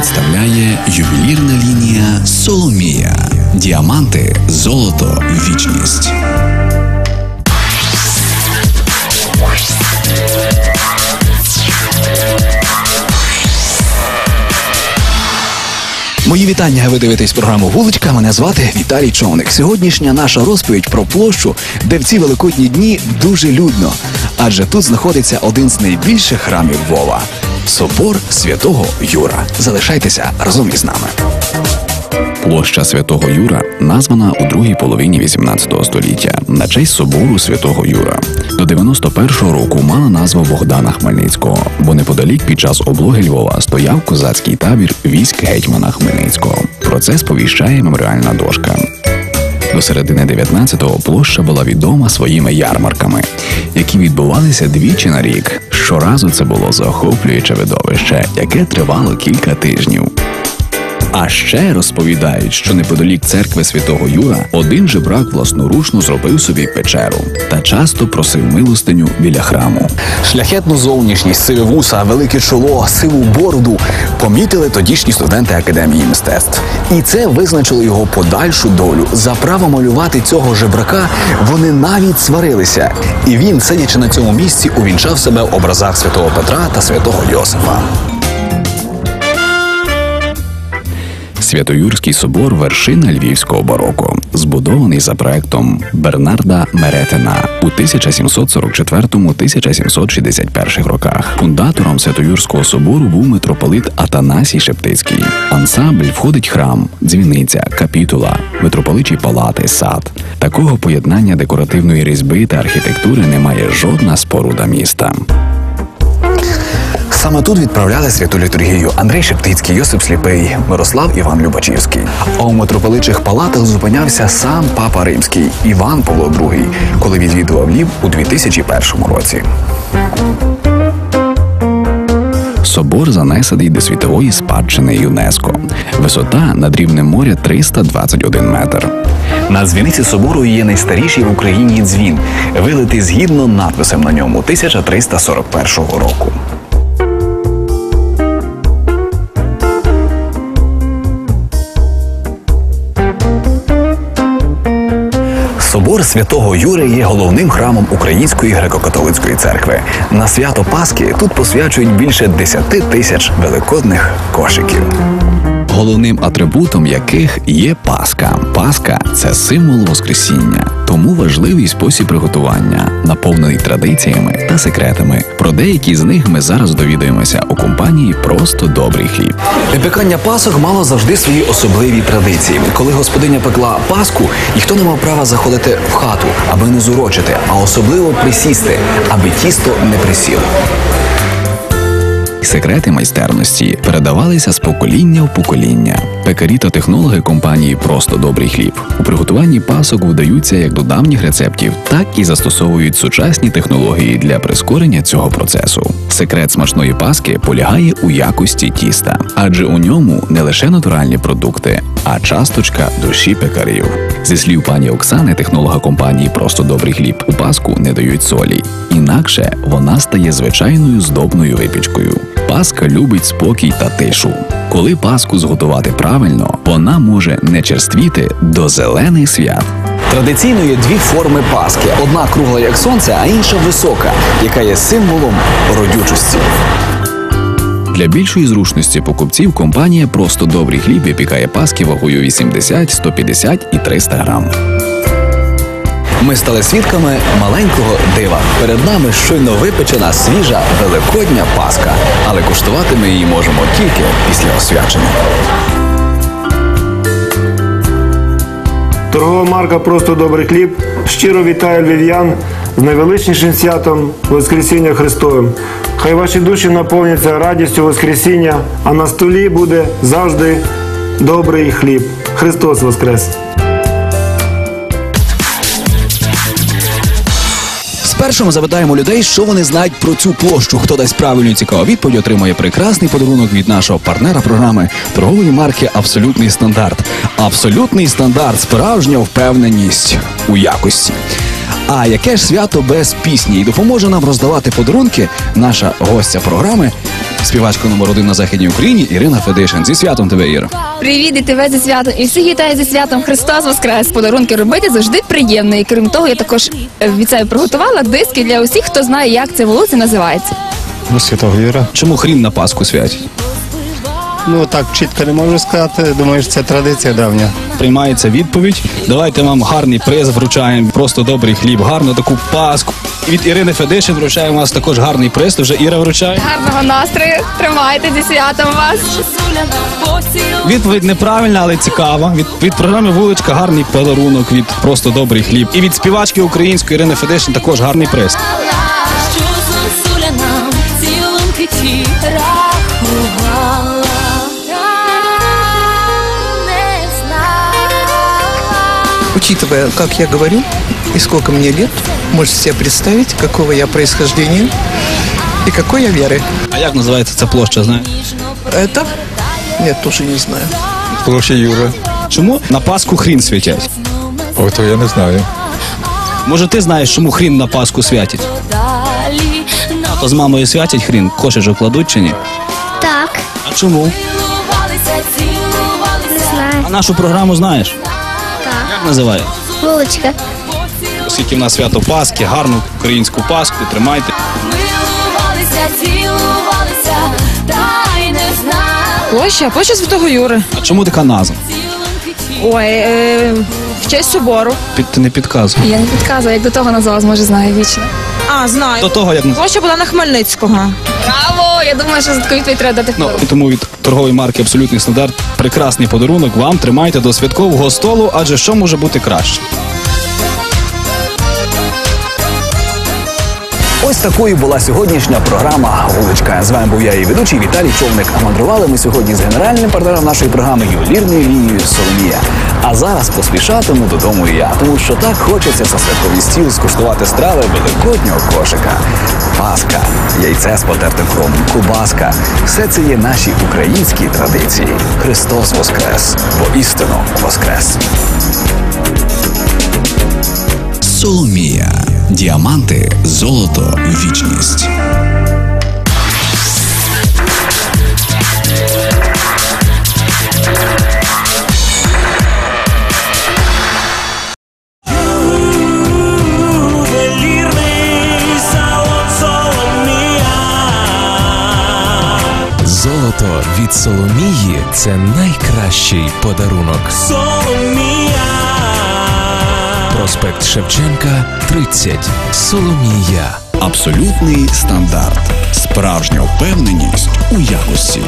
представляє ювелірна лінія Соломія. Діаманти, золото, вічність. Мої вітання. Ви дивитесь програму Вуличка. Мене звати Віталій Човник. Сьогоднішня наша розповідь про площу, де в ці великодні дні дуже людно. Адже тут знаходиться один з найбільших храмів Вова собор святого Юра. Залишайтеся разом із нами. Площа святого Юра названа у другій половині 18 століття на честь собору святого Юра. До 91-го року мала назву Богдана Хмельницького, бо неподалік під час облоги Львова стояв козацький табір військ гетьмана Хмельницького. Про це сповіщає меморіальна дошка. До середини 19-го площа була відома своїми ярмарками, які відбувалися двічі на рік. Щоразу це було захоплююче видовище, яке тривало кілька тижнів. А ще розповідають, що неподалік церкви святого Юра один жебрак власноручно зробив собі печеру та часто просив милостиню біля храму. Шляхетну зовнішність, сиве вуса, велике чоло, сиву бороду помітили тодішні студенти академії мистецтв, і це визначило його подальшу долю. За право малювати цього жебрака вони навіть сварилися, і він, сидячи на цьому місці, увінчав себе в образах святого Петра та святого Йосифа. Святоюрський собор вершина львівського бароко, збудований за проектом Бернарда Меретина у 1744-1761 роках. Фундатором Святоюрського собору був митрополит Атанасій Шептицький. Ансамбль входить храм, дзвіниця, капітула, митрополичі палати, сад. Такого поєднання декоративної різьби та архітектури немає жодна споруда міста. Саме тут відправляли святу літургію Андрей Шептицький, Йосип Сліпий, Мирослав Іван Любачівський. А у митрополичих палатах зупинявся сам папа Римський Іван Павло II, коли відвідував Лів у 2001 році. Собор занесений до світової спадщини ЮНЕСКО. Висота над рівнем моря 321 метр. На дзвіниці собору є найстаріший в Україні дзвін, вилитий згідно надписом на ньому 1341 року. Собор святого Юри є головним храмом Української греко-католицької церкви. На свято Пасхи тут посвячують більше 10 тисяч великодних кошиків. Головним атрибутом яких є Пасха. Пасха це символ Воскресіння, тому важливий спосіб приготування, наповнений традиціями та секретами. Про деякі з них ми зараз довідаємося у компанії Просто добрий хліб. Випікання пасок мало завжди свої особливі традиції. Коли господиня пекла паску, ніхто не мав права заходити в хату, аби не зурочити, а особливо присісти, аби тісто не присіло. Секрети майстерності передавалися з покоління в покоління. Пекарі та технологи компанії Просто добрий хліб у приготуванні пасок вдаються як до давніх рецептів, так і застосовують сучасні технології для прискорення цього процесу. Секрет смачної паски полягає у якості тіста, адже у ньому не лише натуральні продукти, а часточка душі пекарів. Зі слів пані Оксани, технолога компанії Просто добрий хліб у паску не дають солі, інакше вона стає звичайною здобною випічкою. Паска любить спокій та тишу. Коли паску зготувати правильно, вона може не черствіти до зелених свят. Традиційно є дві форми паски: одна кругла як сонце, а інша висока, яка є символом родючості. Для більшої зручності покупців компанія Просто добрий хліб випікає паски вагою 80, 150 і 300 грам. Ми стали свідками маленького дива. Перед нами щойно випечена свіжа великодня паска, але куштувати ми її можемо тільки після освячення. Торгова марка Просто добрий хліб. Щиро вітаю львів'ян з найвеличнішим святом Воскресіння Христовим. Хай ваші душі наповняться радістю Воскресіння, а на столі буде завжди добрий хліб. Христос Воскрес! Спершу запитаємо людей, що вони знають про цю площу. Хто дасть правильну цікаву відповідь, отримує прекрасний подарунок від нашого партнера програми торгової марки Абсолютний стандарт. Абсолютний стандарт, справжня впевненість у якості. А яке ж свято без пісні? І допоможе нам роздавати подарунки наша гостя програми співачка номер один на західній Україні Ірина Федишин. Зі святом тебе, Іра. Привіт і тебе зі святом. І всіх вітаю зі святом Христос Воскрес. Подарунки робити завжди приємно. І крім того, я також від себе приготувала диски для усіх, хто знає, як це волосся називається. До святого Юра. Чому хрін на Пасху святять? Ну так чітко не можу сказати. Думаю, що це традиція давня. Приймається відповідь. Давайте вам гарний приз вручаємо. Просто добрий хліб, гарну таку паску. І від Ірини Федишин вручаємо вас також гарний приз. Вже Іра вручає. Гарного настрою. Тримайте зі святом вас. Відповідь неправильна, але цікава. Від, від програми Вуличка гарний подарунок, від просто добрий хліб. І від співачки української Ірини Федишин також гарний приз. Що нам цілунки ті Учитывая, как я говорю и сколько мне лет, можете себе представить, какого я происхождения и какой я веры. А як називається ця площа? Знаєш? Это? Нет, тоже не знаю. Площа Юра. Чому на Пасху хрін святять? Ото я не знаю. Може, ти знаєш, чому хрін на Пасху святять? Далі То з мамою святять хрін, кошечок кладуть чи ні? Так, А чому? цілувалися, цілувалися. знаю. А нашу програму знаєш? Як називає? Вуличка. Оскільки в нас свято Пасхи, гарну українську Пасху, тримайте. Милувалися, цілувалися, та й не знали. Площа, площа Святого Юри. А чому така назва? Ой, е, честь собору. Під, ти не підказуй. Я не підказую, як до того називалась, може знаю вічно. А, знаю. До того, як називає. Площа Богдана Хмельницького. Браво! Я думаю, що за таку відповідь треба дати Ну, і тому від торгової марки Абсолютний стандарт прекрасний подарунок вам тримайте до святкового столу, адже що може бути краще? Ось такою була сьогоднішня програма Вуличка. З вами був я і ведучий Віталій Човник. А мандрували ми сьогодні з генеральним партнером нашої програми ювелірною лінією Соломія. А зараз поспішатиму додому і я, тому що так хочеться за святковий стіл скуштувати страви великоднього кошика. Паска, яйце з потертим хромом, кубаска. Все це є наші українські традиції. Христос Воскрес, бо істину Воскрес. Соломія. Діаманти, золото, вічність. Від Соломії це найкращий подарунок. Соломія. Проспект Шевченка, 30. Соломія. Абсолютний стандарт. Справжня впевненість у якості.